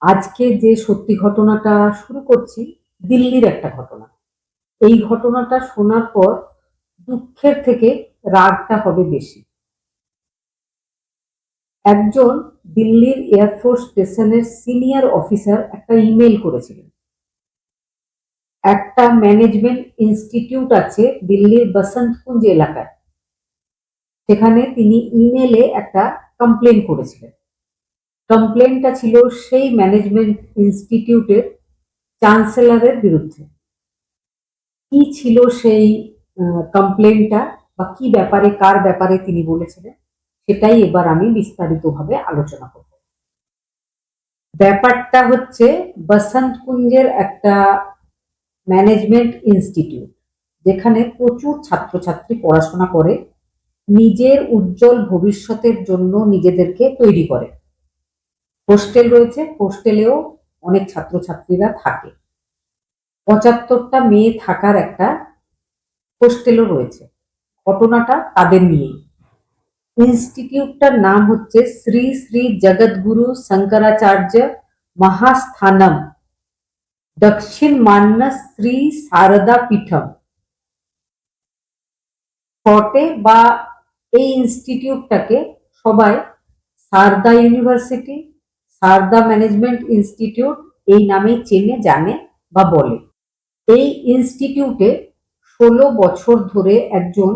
আজকে যে সত্যি ঘটনাটা শুরু করছি, দিল্লির একটা ঘটনা। এই ঘটনাটা শোনার পর দুঃখের থেকে রাগটা হবে বেশি। একজন দিল্লির এয়ারফোর্স স্টেশনের সিনিয়র অফিসার একটা ইমেল করেছিলেন। একটা ম্যানেজমেন্ট ইনস্টিটিউট আছে দিল্লির বসন্তকুঞ্জ এলাকায়। সেখানে তিনি ইমেলে একটা কমপ্লেন করেছিলেন। কমপ্লেনটা ছিল সেই ম্যানেজমেন্ট ইনস্টিটিউটের চ্যান্সেলরের বিরুদ্ধে। কি ছিল সেই কমপ্লেনটা বা কি ব্যাপারে, কার ব্যাপারে তিনি বলেছিলেন, সেটাই এবার আমি বিস্তারিতভাবে আলোচনা করব। ব্যাপারটা হচ্ছে বসন্ত কুঞ্জের একটা ম্যানেজমেন্ট ইনস্টিটিউট যেখানে প্রচুর ছাত্রছাত্রী পড়াশোনা করে, নিজের উজ্জ্বল ভবিষ্যতের জন্য নিজেদেরকে তৈরি করে। হোস্টেল রয়েছে, হোস্টেলেও অনেক ছাত্রছাত্রীরা থাকে। পঁচাত্তরটা মেয়ে থাকার একটা হোস্টেলও রয়েছে। ঘটনাটা তাদের নিয়েই। ইনস্টিটিউটটার নাম হচ্ছে শ্রী শ্রী জগৎগুরু শঙ্করাচার্য মহাস্থানম, দক্ষিণ মান্না শ্রী শারদা পীঠম। শর্টে বা এই ইনস্টিটিউটটাকে সবাই Sarada university Sarada management institute এই নামে চেনে, জানে বা বলে। এই ইনস্টিটিউটে ষোলো বছর ধরে একজন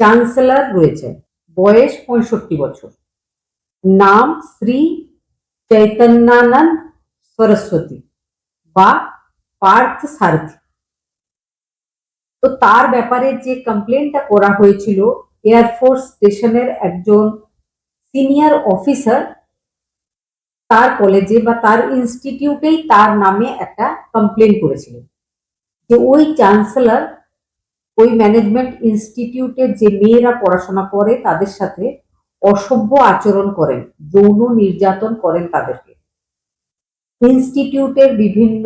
চ্যান্সেলর রয়েছে, বয়স পঁয়ষট্টি বছর। নাম শ্রী চৈতন্যানন্দ সরস্বতী বা পার্থ সারথী। তো তার ব্যাপারে যে কমপ্লেনটা করা হয়েছিল এয়ারফোর্স স্টেশনের একজন সিনিয়র অফিসার তার কলেজে বা তার ইনস্টিটিউটেই তার নামে একটা কমপ্লেন করেছিলেন। যে ওই চ্যান্সেলর ওই ম্যানেজমেন্ট ইনস্টিটিউটের যে মেয়েরা পড়াশোনা করে তাদের সাথে অসভ্য আচরণ করেন, যৌন নির্যাতন করেন তাদেরকে। ইনস্টিটিউটের বিভিন্ন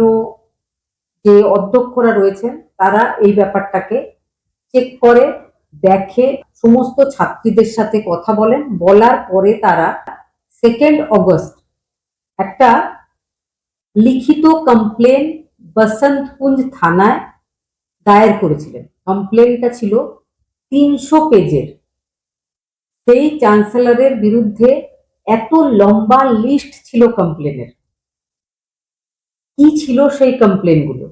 যে অধ্যক্ষরা রয়েছেন, তারা এই ব্যাপারটাকে চেক করে, দেখে, সমস্ত ছাত্রীদের সাথে কথা বলেন। বলার পরে তারা সেকেন্ড অগস্ট একটা লিখিত কমপ্লেন বসন্তকুঞ্জ থানায় দায়ের করেছিলেন। কমপ্লেনটা ছিল তিনশো পেজের। সেই চ্যান্সেলরের বিরুদ্ধে এত লম্বা লিস্ট ছিল কমপ্লেনের কি ছিল সেই কমপ্লেনগুলো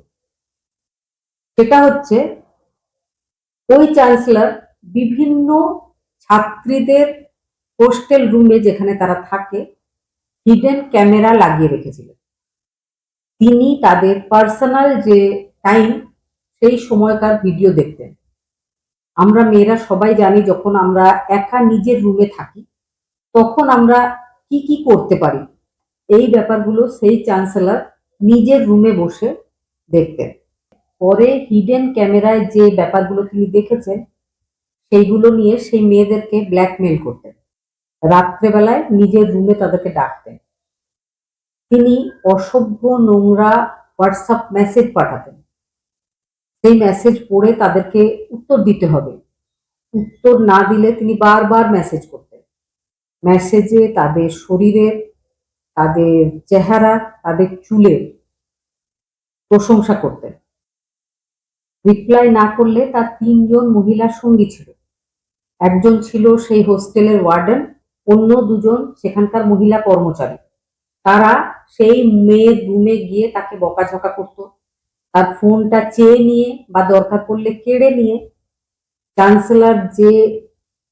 সেটা হচ্ছে ওই চ্যান্সেলর বিভিন্ন ছাত্রীদের হোস্টেল রুমে যেখানে তারা থাকে হিডেন ক্যামেরা লাগিয়ে রেখেছিলেন। তিনি তাদের পার্সোনাল যে টাইম সেই সময়কার ভিডিও দেখতেন। আমরা মেয়েরা সবাই জানি যখন আমরা একা নিজের রুমে থাকি, তখন আমরা কি কি করতে পারি? এই ব্যাপারগুলো সেই চ্যান্সেলর নিজের রুমে বসে দেখতেন। পরে হিডেন ক্যামেরায় যে ব্যাপারগুলো তিনি দেখেছেন, সেইগুলো নিয়ে সেই মেয়েদেরকে ব্ল্যাকমেল করতেন। রাত্রেবেলায় নিজের রুমে তাদেরকে ডাকতেন। তিনি অসভ্য, নোংরা হোয়াটসঅ্যাপ মেসেজ পাঠাতেন। সেই মেসেজ পড়ে তাদেরকে উত্তর দিতে হবে। উত্তর না দিলে তিনি বারবার মেসেজ করতেন। মেসেজে তাদের শরীরের তাদের চেহারা, তাদের চুলের প্রশংসা করতেন। রিপ্লাই না করলে তার তিনজন মহিলার সঙ্গী ছিল। একজন ছিল সেই হোস্টেলের ওয়ার্ডেন অন্য দুজন সেখানকার মহিলা কর্মচারী। তারা সেই মেয়ের রুমে গিয়ে তাকে বকাঝকা করত। তার ফোনটা চেয়ে নিয়ে বা দরকার পড়লে কেড়ে নিয়ে চ্যান্সেলর যে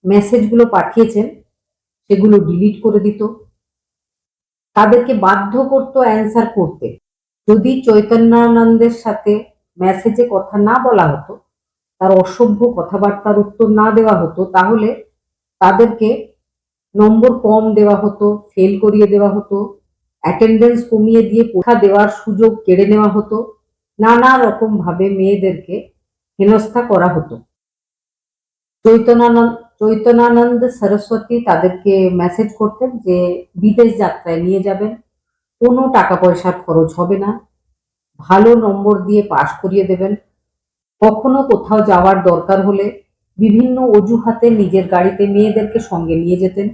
মেসেজগুলো পাঠিয়েছেন, সেগুলো ডিলিট করে দিত। তাদেরকে বাধ্য করত অ্যান্সার করতে। যদি চৈতন্যানন্দের সাথে মেসেজে কথা না বলা হতো, তার অসভ্য কথাবার্তার উত্তর না দেওয়া হতো, তাহলে তাদেরকে নম্বর কম দেওয়া হতো ফেল করিয়ে দেওয়া হতো অ্যাটেন্ডেন্স কমিয়ে দিয়ে পরীক্ষা দেওয়ার সুযোগ কেড়ে নেওয়া হতো, নানা রকম ভাবে মেয়েদেরকে হেনস্থা করা হতো। চৈতনানন্দ চৈতনানন্দ সরস্বতী তাদেরকে মেসেজ করতেন যে, বিদেশ যাত্রায় নিয়ে যাবেন, কোনো টাকা পয়সার খরচ হবে না, ভালো নম্বর দিয়ে পাশ করিয়ে দেবেন, কখনো কোথাও যাওয়ার দরকার হলে বিভিন্ন অজুহাতে নিজের গাড়িতে মেয়েদেরকে সঙ্গে নিয়ে যেতেন,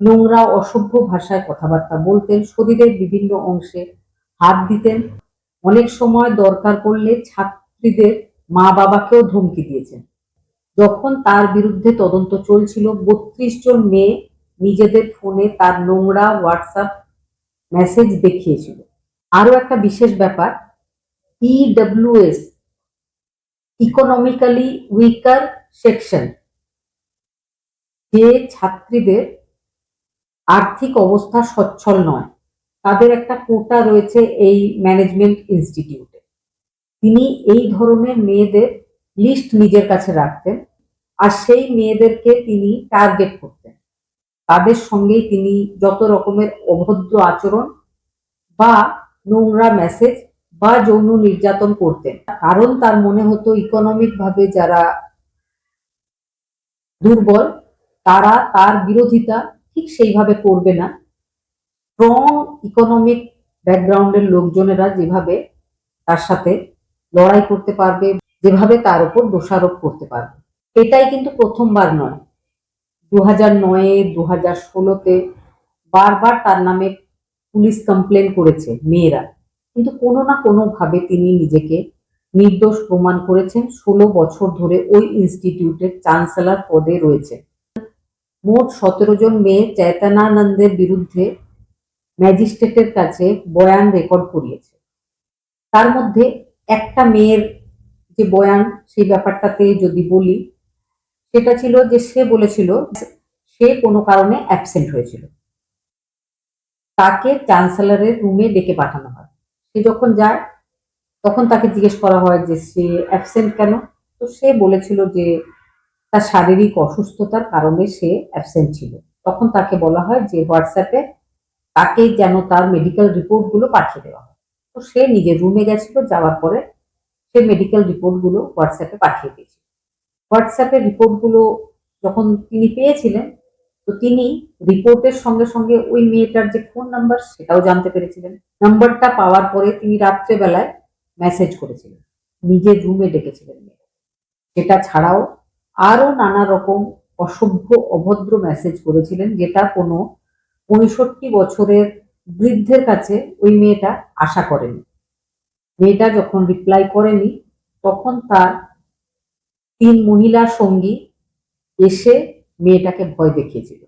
নোংরা অসভ্য ভাষায় কথাবার্তা বলতেন, শরীরের বিভিন্ন অংশে হাত দিতেন। অনেক সময় দরকার পড়লে ছাত্রীদের মা বাবাকেও ধমকি দিয়েছেন। যখন তার বিরুদ্ধে তদন্ত চলছিল, বত্রিশ জন মেয়ে নিজেদের ফোনে তার নোংরা হোয়াটসঅ্যাপ মেসেজ দেখিয়েছিল। আরও একটা বিশেষ ব্যাপার E EWS economically weaker section যে ছাত্রীদের আর্থিক অবস্থা সচ্ছল নয়, তাদের একটা কোটা রয়েছে এই ম্যানেজমেন্ট ইনস্টিটিউটে তিনি এই ধরনের মেয়েদের লিস্ট নিজের কাছে রাখতেন আর সেই মেয়েদেরকে তিনি টার্গেট করতেন। তাদের সঙ্গেই তিনি যত রকমের অভদ্র আচরণ বা নোংরা মেসেজ বা যৌন নির্যাতন করতেন। কারণ তার মনে হতো ইকোনমিক ভাবে যারা দুর্বল, তারা তার বিরোধিতা ঠিক সেইভাবে করবে না। স্ট্রং ইকোনমিক ব্যাকগ্রাউন্ডের লোকজনেরা যেভাবে তার সাথে লড়াই করতে পারবে, যেভাবে তার উপর দোষারোপ করতে পারবে। এটাই কিন্তু প্রথমবার নয়। দু হাজার নয়ে দু হাজার ষোলোতে বারবার তার নামে পুলিশ কমপ্লেন করেছে মেয়েরা। কিন্তু কোনো না কোনো ভাবে তিনি নিজেকে নির্দোষ প্রমাণ করেছেন। ষোলো বছর ধরে ওই ইনস্টিটিউটের চ্যান্সেলর পদে রয়েছে। মোট সতেরো জন মেয়ে চৈতন্যানন্দের বিরুদ্ধে ম্যাজিস্ট্রেটের কাছে বয়ান রেকর্ড করিয়েছে। তার মধ্যে একটা মেয়ের যে বয়ান, সেই ব্যাপারটাতে যদি বলি, সেটা ছিল যে সে বলেছিল সে কোনো কারণে অ্যাবসেন্ট হয়েছিল। তাকে চ্যান্সেলরের রুমে ডেকে পাঠানো হয়। সে যখন যায়, তখন তাকে জিজ্ঞেস করা হয় যে সে অ্যাবসেন্ট কেন? তো সে বলেছিল যে তার শারীরিক অসুস্থতার কারণে সে অ্যাবসেন্ট ছিল। তখন তাকে বলা হয় যে হোয়াটসঅ্যাপে তাকে যেন তার মেডিকেল রিপোর্টগুলো পাঠিয়ে দেওয়া হয়। তো সে নিজের রুমে গেছিল, যাওয়ার পরে সে মেডিকেল রিপোর্টগুলো হোয়াটসঅ্যাপে পাঠিয়ে দিয়েছিল। হোয়াটসঅ্যাপের রিপোর্টগুলো যখন তিনি পেয়েছিলেন তো তিনি রিপোর্টের সঙ্গে সঙ্গে ওই মেয়েটার যে ফোন নাম্বার সেটাও জানতে পেরেছিলেন। নাম্বারটা পাওয়ার পরে তিনি রাত্রেবেলায় মেসেজ করেছিলেন। নিজের রুমে ডেকেছিলেন সেটা ছাড়াও আরও নানা রকম অসভ্য, অভদ্র মেসেজ করেছিলেন, যেটা কোনো পঁয়ষট্টি বছরের বৃদ্ধের কাছে ওই মেয়েটা আশা করেনি। মেয়েটা যখন রিপ্লাই করেনি, তখন তার তিন মহিলা সঙ্গী এসে মেয়েটাকে ভয় দেখিয়েছিল।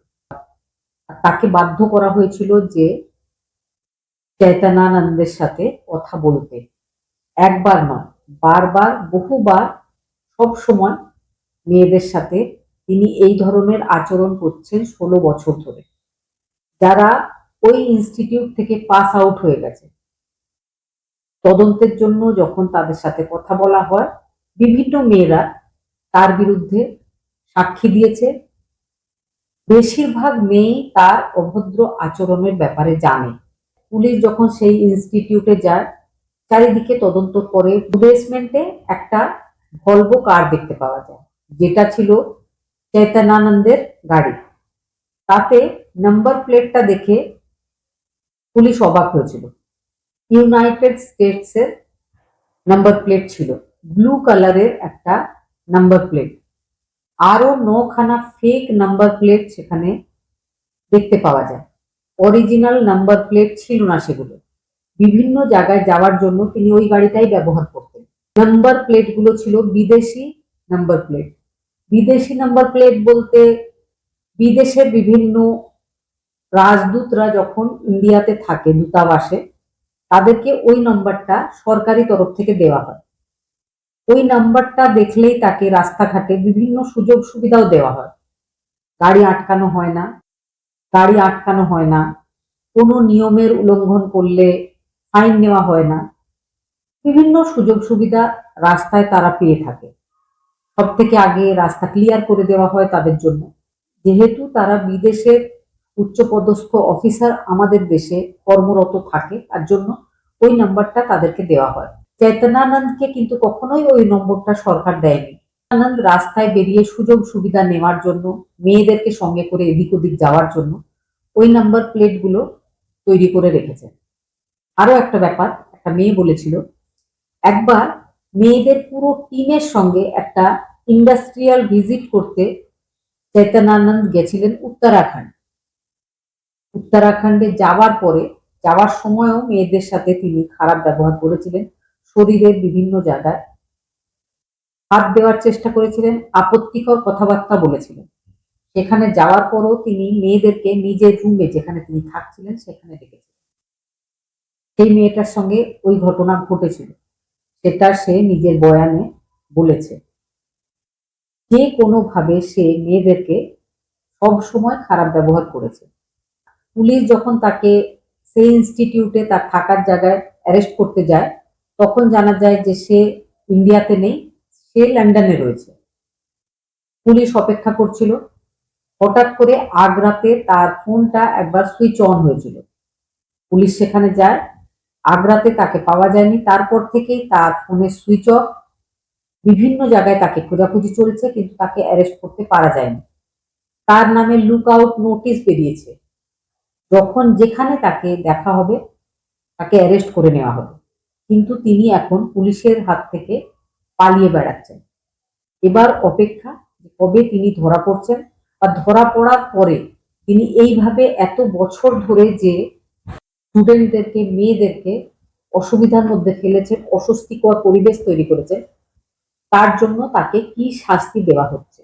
তাকে বাধ্য করা হয়েছিল যে চৈতন্যানন্দের সাথে কথা বলতে। একবার নয়, বারবার, বহুবার, সব সময় মেয়েদের সাথে তিনি এই ধরনের আচরণ করছেন ষোলো বছর ধরে। যারা ওই ইনস্টিটিউট থেকে পাস আউট হয়ে গেছে। তদন্তের জন্য যখন তাদের সাথে কথা বলা হয়, বিভিন্ন মেয়েরা তার বিরুদ্ধে সাক্ষী দিয়েছে বেশিরভাগ মেয়েই তার অভদ্র আচরণের ব্যাপারে জানে। পুলিশ যখন সেই ইনস্টিটিউটে যায়, চারিদিকে তদন্ত করে বেসমেন্টে একটা ভলভো কার দেখতে পাওয়া যায়, যেটা ছিল চৈতন্যানন্দের গাড়ি। তাতে নাম্বার প্লেটটা দেখে পুলিশ অবাক হয়েছিল। ইউনাইটেড স্টেটসের নাম্বার প্লেট ছিল। ব্লু কালারের একটা নাম্বার প্লেট আরও নখানা ফেক নাম্বার প্লেট সেখানে দেখতে পাওয়া যায়। অরিজিনাল নাম্বার প্লেট ছিল না সেগুলো। বিভিন্ন জায়গায় যাওয়ার জন্য তিনি ওই গাড়িটাই ব্যবহার করতেন। নাম্বার প্লেটগুলো ছিল বিদেশি নাম্বার প্লেট বিদেশি নাম্বার প্লেট বলতে বিদেশের বিভিন্ন রাজদূতরা যখন ইন্ডিয়াতে থাকে, দূতাবাসে, তাদেরকে ওই নাম্বারটা সরকারি তরফ থেকে দেওয়া হয়। ওই নাম্বারটা দেখলেই তাকে রাস্তাঘাটে বিভিন্ন সুযোগ সুবিধাও দেওয়া হয়। গাড়ি আটকানো হয় না, গাড়ি আটকানো হয় না, কোনো নিয়মের উল্লঙ্ঘন করলে ফাইন নেওয়া হয় না। বিভিন্ন সুযোগ সুবিধা রাস্তায় তারা পেয়ে থাকে। সব থেকে আগে রাস্তা ক্লিয়ার করে দেওয়া হয় তাদের জন্য। যেহেতু তারা বিদেশের উচ্চপদস্থ অফিসার আমাদের দেশে কর্মরত থাকে, তার জন্য ওই নাম্বারটা তাদেরকে দেওয়া হয়। চৈতন্যানন্দকে কিন্তু কখনোই ওই নম্বরটা সরকার দেয়নি। আনন্দ রাস্তায় বেরিয়ে সুযোগ সুবিধা নেওয়ার জন্য, মেয়েদেরকে সঙ্গে করে এদিক ওদিক যাওয়ার জন্য ওই নাম্বার প্লেটগুলো তৈরি করে রেখেছেন আরও একটা ব্যাপার, একটা মেয়ে বলেছিল, একবার মেয়েদের পুরো টিমের সঙ্গে একটা ইন্ডাস্ট্রিয়াল ভিজিট করতে চৈতন্যানন্দ গেছিলেন উত্তরাখণ্ড। উত্তরাখণ্ডে যাওয়ার পরে, যাওয়ার সময়ও মেয়েদের সাথে তিনি খারাপ ব্যবহার করেছিলেন। শরীরের বিভিন্ন জায়গায়। হাত দেওয়ার চেষ্টা করেছিলেন, আপত্তিকর কথাবার্তা বলেছিলেন। সেখানে যাওয়ার পরও তিনি মেয়েদেরকে নিজের রুমে যেখানে তিনি থাকছিলেন, সেখানে ডেকেছিলেন সেই মেয়েটার সঙ্গে ওই ঘটনা ঘটেছিল। সেটা সে নিজের বয়ানে বলেছে। যে কোনোভাবে সে মেয়েদেরকে সব সময় খারাপ ব্যবহার করেছে। পুলিশ যখন তাকে সেই ইনস্টিটিউটে তার থাকার জায়গায় অ্যারেস্ট করতে যায় তখন জানা যায় যে সে ইন্ডিয়াতে নেই, সে লন্ডনে রয়েছে। পুলিশ অপেক্ষা করছিল। হঠাৎ করে আগ্রাতে তার ফোনটা একবার সুইচ অন হয়েছিল। পুলিশ সেখানে যায়। আগ্রাতে তাকে পাওয়া যায়নি। তারপর থেকেই তার ফোনের সুইচ অফ। বিভিন্ন জায়গায় তাকে খোঁজাখুঁজি চলছে, কিন্তু তাকে অ্যারেস্ট করতে পারা যায়নি। তার নামে লুক আউট নোটিশ বেরিয়েছে। যখন যেখানে তাকে দেখা হবে, তাকে অ্যারেস্ট করে নেওয়া হবে। কিন্তু তিনি এখন পুলিশের হাত থেকে পালিয়ে বেড়াচ্ছেন। এবার অপেক্ষা কবে তিনি ধরা পড়ছেন বা ধরা পড়ার পরে তিনি এইভাবে এত বছর ধরে যে স্টুডেন্টদেরকে, মেয়েদেরকে অসুবিধার মধ্যে ফেলেছেন, অস্বস্তিকর পরিবেশ তৈরি করেছেন, তার জন্য তাকে কি শাস্তি দেওয়া হচ্ছে?